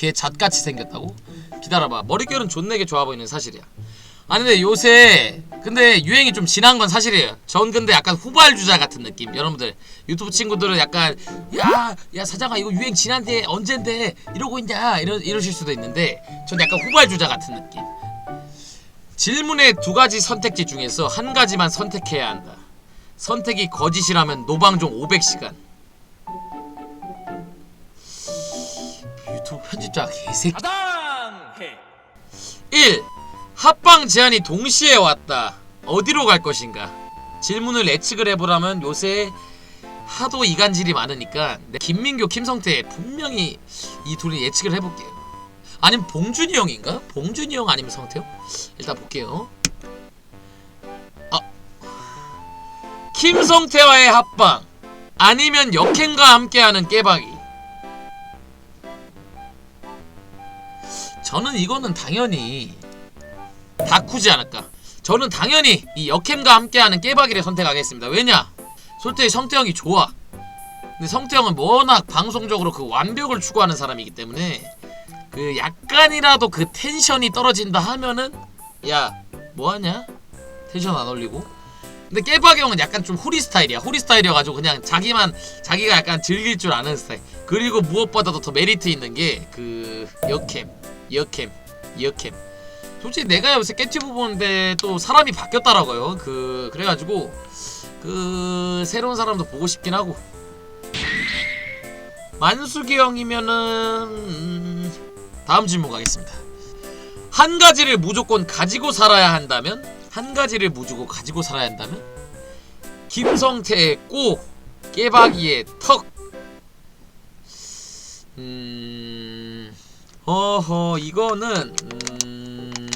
개 잣같이 생겼다고? 기다려봐. 머릿결은 존내게 좋아 보이는 사실이야. 아니 근데 요새 근데 유행이 좀 지난 건 사실이에요. 전 근데 약간 후발주자 같은 느낌. 여러분들 유튜브 친구들은 약간 야야 사장아 이거 유행 지난데 언젠데 이러고 있냐? 이러, 이러실 수도 있는데 전 약간 후발주자 같은 느낌. 질문의 두 가지 선택지 중에서 한 가지만 선택해야 한다. 선택이 거짓이라면 노방종 500시간 유튜브 편집자 개새끼 가당해 1. 합방 제안이 동시에 왔다. 어디로 갈 것인가? 질문을 예측을 해보라면 요새 하도 이간질이 많으니까 내 김민교, 김성태 분명히 이 둘이 예측을 해볼게요. 아니면 봉준이 형인가? 봉준이 형 아니면 성태 형? 일단 볼게요. 아, 김성태와의 합방 아니면 역행과 함께하는 깨박이. 저는 이거는 당연히 다쿠지 않을까. 저는 당연히 이 역캠과 함께하는 깨박이를 선택하겠습니다. 왜냐? 솔직히 성태형이 좋아. 근데 성태형은 워낙 방송적으로 그 완벽을 추구하는 사람이기 때문에 그 약간이라도 그 텐션이 떨어진다 하면은 야 뭐하냐? 텐션 안 올리고. 근데 깨박이 형은 약간 좀 호리 스타일이야. 호리 스타일이어가지고 그냥 자기만 자기가 약간 즐길 줄 아는 스타일. 그리고 무엇보다도 더 메리트 있는 게 그 역캠, 역캠, 역캠. 솔직히 내가 요새 깨튜브 보는데 또 사람이 바뀌었더라고요. 그 그래가지고 그 새로운 사람도 보고 싶긴 하고. 만수기 형이면은 음, 다음 질문 가겠습니다. 한 가지를 무조건 가지고 살아야 한다면 한 가지를 무조건 가지고 살아야 한다면 김성태의 꼬 깨박이의 턱 음... 어허 이거는 음...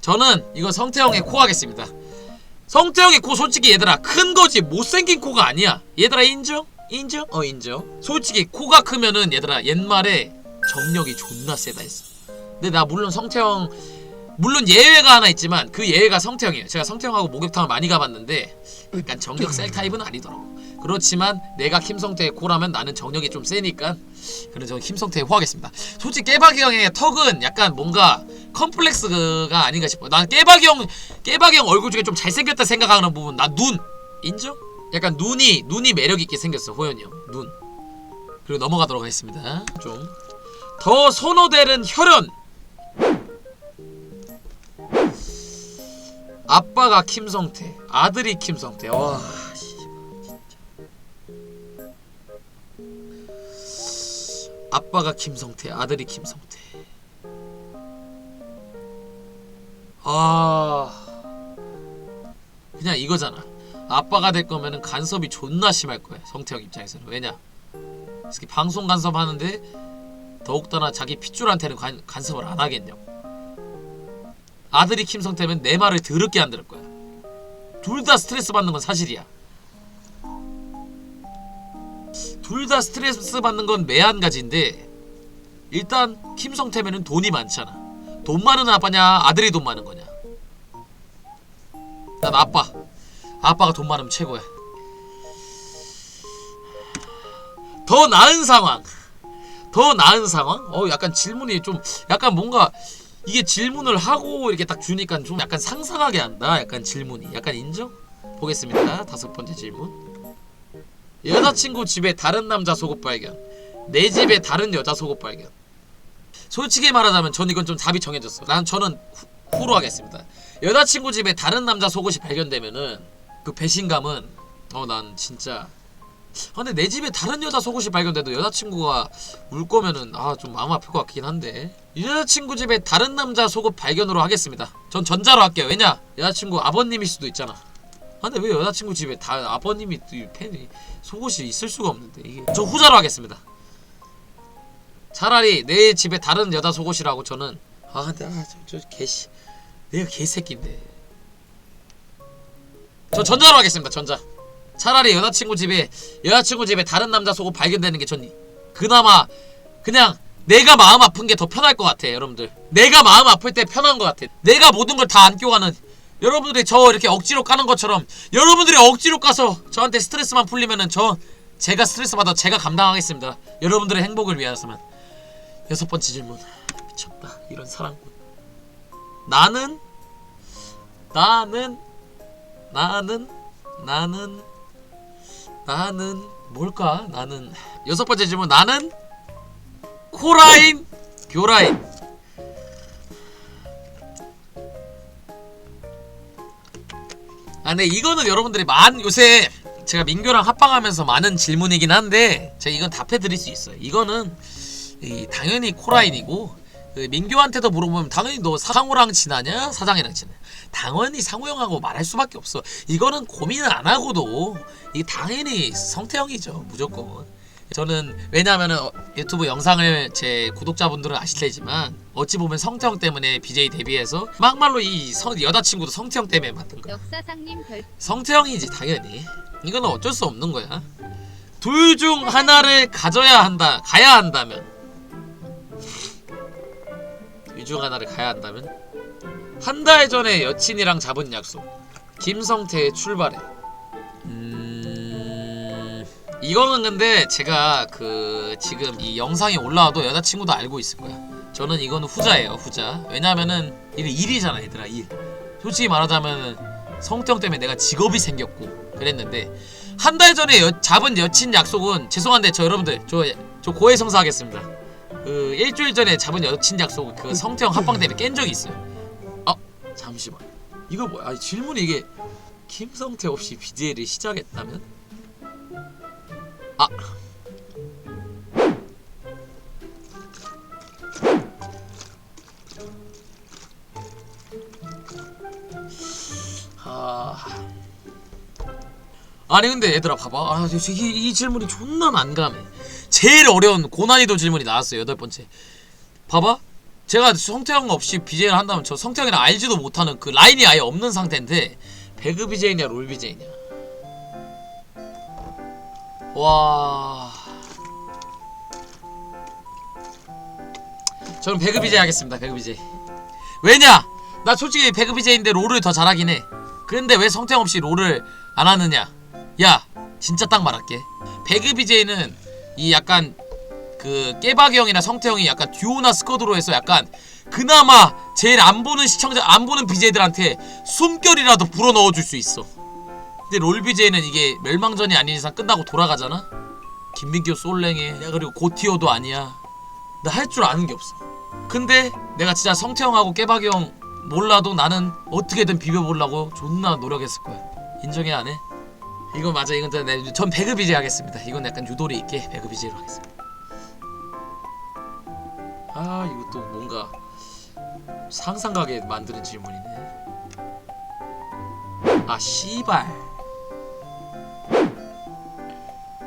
저는 이거 성태형의 코 하겠습니다. 성태형의 코 솔직히 얘들아 큰 거지 못생긴 코가 아니야. 얘들아 인정? 인정? 어 인정. 솔직히 코가 크면은 얘들아 옛말에 정력이 존나 세다 했어. 근데 나 물론 성태형 물론 예외가 하나 있지만 그 예외가 성태형이에요. 제가 성태형하고 목욕탕을 많이 가봤는데 약간 정력 셀 타입은 아니더라고 그렇지만 내가 김성태의 코라면 나는 정력이 좀 세니까 그래서 김성태의 호하겠습니다. 솔직히 깨박이 형의 턱은 약간 뭔가 컴플렉스가 아닌가 싶어요. 난 깨박이 형 깨박이 형 얼굴 중에 좀 잘생겼다 생각하는 부분 나 눈. 인정? 약간 눈이 눈이 매력 있게 생겼어 호연이 형 눈. 그리고 넘어가도록 하겠습니다. 좀. 더 선호되는 혈연 아빠가 김성태 아들이 김성태. 와 아빠가 김성태 아들이 김성태. 아 그냥 이거잖아. 아빠가 될 거면은 간섭이 존나 심할 거야 성태형 입장에서는. 왜냐? 특히 방송 간섭 하는데 더욱더나 자기 핏줄한테는 간, 간섭을 안 하겠냐고. 아들이 김성태면 내 말을 더럽게 안 들을 거야. 둘 다 스트레스 받는 건 사실이야 둘 다 스트레스 받는 건 매한가지인데 일단 김성태면은 돈이 많잖아. 돈 많은 아빠냐 아들이 돈 많은 거냐? 난 아빠. 아빠가 돈 많으면 최고야. 더 나은 상황. 더 나은 상황? 어 약간 질문이 좀 약간 뭔가 이게 질문을 하고 이렇게 딱 주니까 좀 약간 상상하게 한다? 약간 질문이. 약간 인정? 보겠습니다. 다섯 번째 질문 여자친구 집에 다른 남자 속옷 발견. 내 집에 다른 여자 속옷 발견. 솔직히 말하자면 전 이건 좀 답이 정해졌어. 난 저는 후, 후로 하겠습니다. 여자친구 집에 다른 남자 속옷이 발견되면은 그 배신감은 어 난 진짜. 아, 근데 내 집에 다른 여자 속옷이 발견돼도 여자친구가 울 거면은 아 좀 마음 아플 것 같긴 한데. 이 여자친구 집에 다른 남자 속옷 발견으로 하겠습니다. 전 전자로 할게요. 왜냐? 여자친구 아버님일 수도 있잖아 아, 근데 왜 여자친구 집에 다 아버님이 또 팬이 속옷이 있을 수가 없는데 이게. 저 후자로 하겠습니다. 차라리 내 집에 다른 여자 속옷이라고 저는. 아 근데 아저 저 개씨. 내가 개새끼인데. 저 전자로 하겠습니다 전자. 차라리 여자친구 집에 여자친구 집에 다른 남자 속옷 발견되는 게 전 그나마 그냥 내가 마음 아픈 게 더 편할 것 같아 여러분들. 내가 마음 아플 때 편한 것 같아. 내가 모든 걸 다 안고 가는 여러분들이 저 이렇게 억지로 까는 것처럼 여러분들이 억지로 까서 저한테 스트레스만 풀리면은 저 제가 스트레스 받아 제가 감당하겠습니다. 여러분들의 행복을 위해서만. 여섯 번째 질문. 미쳤다. 이런 사랑꾼. 나는 나는 나는 나는 나는 뭘까? 나는 여섯 번째 질문. 나는 코라인 교라인. 아, 근데 이거는 여러분들이 많 요새 제가 민교랑 합방하면서 많은 질문이긴 한데 제가 이건 답해드릴 수 있어요. 이거는 이 당연히 코라인이고 그 민교한테도 물어보면 당연히 너 상호랑 친하냐 사장이랑 친하냐 당연히 상호 형하고 말할 수밖에 없어. 이거는 고민을 안 하고도 이 당연히 성태형이죠 무조건. 저는 왜냐하면 어, 유튜브 영상을 제 구독자분들은 아실 테지만 어찌 보면 성태형 때문에 BJ 데뷔해서 막말로 이 성- 여자친구도 성태형 때문에 만든 거야. 역사상님 별 성태형이지 당연히 이거는 어쩔 수 없는 거야. 둘 중 하나를 가져야 한다 가야 한다면. 둘 중 하나를 가야 한다면? 한 달 전에 여친이랑 잡은 약속. 김성태의 출발해 음 이거는 근데 제가 그 지금 이 영상이 올라와도 여자친구도 알고 있을 거야. 저는 이거는 후자예요 후자. 왜냐면은 이게 일이잖아 얘들아 일. 솔직히 말하자면 성태형 때문에 내가 직업이 생겼고 그랬는데 한 달 전에 여- 잡은 여친 약속은 죄송한데 저 여러분들 저, 저 고해성사하겠습니다. 그 일주일 전에 잡은 여친 약속 그 성태형 합방 때문에 깬 적이 있어요. 아 잠시만. 이거 뭐야? 아니, 질문이 이게 김성태 없이 BJ를 시작했다면 아. 아 아니 근데 얘들아 봐봐. 아 이, 이, 이 질문이 존나 난감해. 제일 어려운 고난이도 질문이 나왔어요 여덟 번째. 봐봐. 제가 성태형 없이 BJ를 한다면 저 성태형이랑 알지도 못하는 그 라인이 아예 없는 상태인데 배그 BJ냐 롤 BJ냐 와. 저는 배그 BJ 하겠습니다 배그 BJ 왜냐? 나 솔직히 배그 BJ인데 롤을 더 잘하긴 해. 근데 왜 성태형 없이 롤을 안 하느냐? 야 진짜 딱 말할게. 배그 BJ는 이 약간 그 깨박이 형이나 성태 형이 약간 듀오나 스쿼드로 해서 약간 그나마 제일 안 보는 시청자 안 보는 BJ들한테 숨결이라도 불어 넣어 줄 수 있어 근데 롤 BJ는 이게 멸망전이 아닌 이상 끝나고 돌아가잖아? 김민규 솔랭해 야 그리고 고티어도 아니야. 나 할 줄 아는 게 없어. 근데 내가 진짜 성태형하고 깨박이 형 몰라도 나는 어떻게든 비벼보려고 존나 노력했을 거야. 인정해 안 해? 이거 맞아. 이건 전, 내- 전 BJ 하겠습니다. 이건 약간 유도리 있게 BJ로 하겠습니다. 아 이것도 뭔가 상상가게 만드는 질문이네. 아 씨발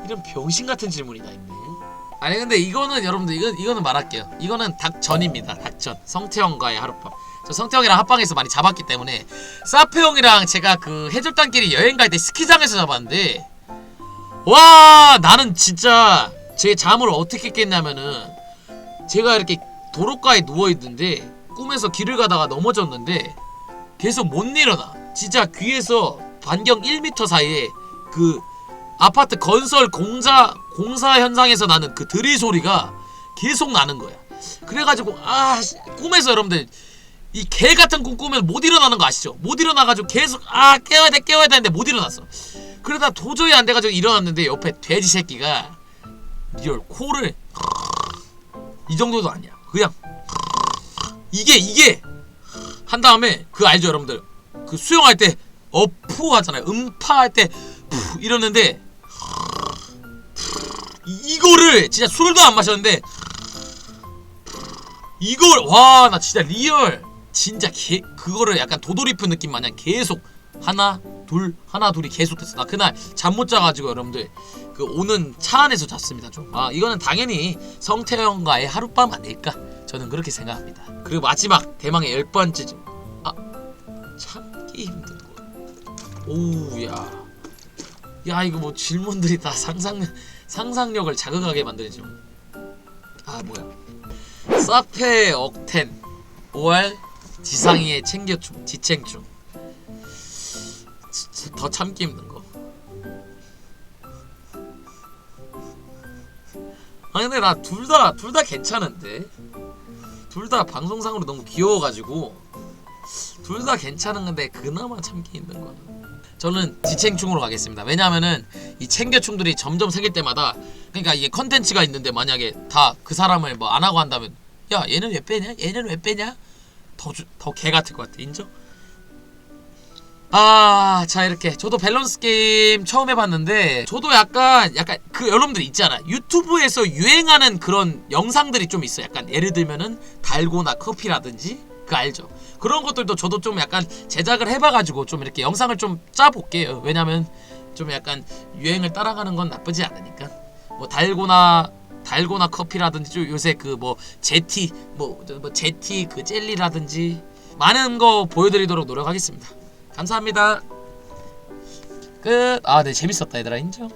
이런 병신 같은 질문이 다 있네 아니 근데 이거는 여러분들 이거 이거는 말할게요. 이거는 닭전입니다 닭전. 성태형과의 하룻밤. 저 성태형이랑 합방에서 많이 잡았기 때문에 사페 형이랑 제가 그 해적단끼리 여행 갈 때 스키장에서 잡았는데 와 나는 진짜 제 잠을 어떻게 깼냐면은 제가 이렇게 도로가에 누워 있는데 꿈에서 길을 가다가 넘어졌는데 계속 못 일어나. 진짜 귀에서 반경 1m 사이에 그 아파트 건설 공사 공사 현장에서 나는 그 드릴 소리가 계속 나는 거야 그래가지고 아 씨, 꿈에서 여러분들 이 개 같은 꿈 꾸면 못 일어나는 거 아시죠? 못 일어나가지고 계속 아 깨워야 돼 깨워야 되는데 못 일어났어. 그러다 도저히 안 돼가지고 일어났는데 옆에 돼지 새끼가 리얼 코를 이 정도도 아니야. 그냥 이게 이게 한 다음에 그 알죠 여러분들 그 수영할 때 어푸 하잖아요. 음파 할 때푸 이러는데 이- 이거를 진짜 술도 안 마셨는데 이걸 와 나 진짜 리얼. 진짜 개 그거를 약간 도돌이프 느낌 마냥 계속 하나 둘 하나 둘이 계속했어. 나 그날 잠 못 자가지고 여러분들 그 오는 차 안에서 잤습니다 좀 아 이거는 당연히 성태형과의 하룻밤 아닐까 저는 그렇게 생각합니다. 그리고 마지막 대망의 열 번째 좀아 참기 힘든 거 오우야 야 이거 뭐 질문들이 다 상상 상상력을 자극하게 질문 아 뭐야. 사페 억텐 5월 지상이의 챙겨춤 지챙춤 치- 더 참기 힘든 거. 아니 근데 나 둘 다 둘 다 괜찮은데? 둘 다 방송상으로 너무 귀여워가지고. 둘 다 괜찮은 건데 그나마 참기 있는 거는 저는 지챙충으로 가겠습니다. 왜냐하면은 이 챙겨충들이 점점 생길 때마다 그러니까 이게 컨텐츠가 있는데 만약에 다 그 사람을 뭐 안 하고 한다면 야 얘는 왜 빼냐? 얘는 왜 빼냐? 더더 개 같을 것 같아. 인정? 아, 자 이렇게. 저도 밸런스 게임 처음 해봤는데 저도 약간 약간 그 여러분들 있잖아. 유튜브에서 유행하는 그런 영상들이 좀 있어. 약간 예를 들면은 달고나 커피라든지 그 알죠? 그런 것들도 저도 좀 약간 제작을 해봐가지고 좀 이렇게 영상을 좀 짜볼게요. 왜냐면 좀 약간 유행을 따라가는 건 나쁘지 않으니까 뭐 달고나 달고나 커피라든지 좀 요새 그 뭐 제티 뭐, 저뭐 제티 그 젤리라든지 많은 거 보여드리도록 노력하겠습니다. 감사합니다. 끝. 아, 네 재밌었다 얘들아 인정.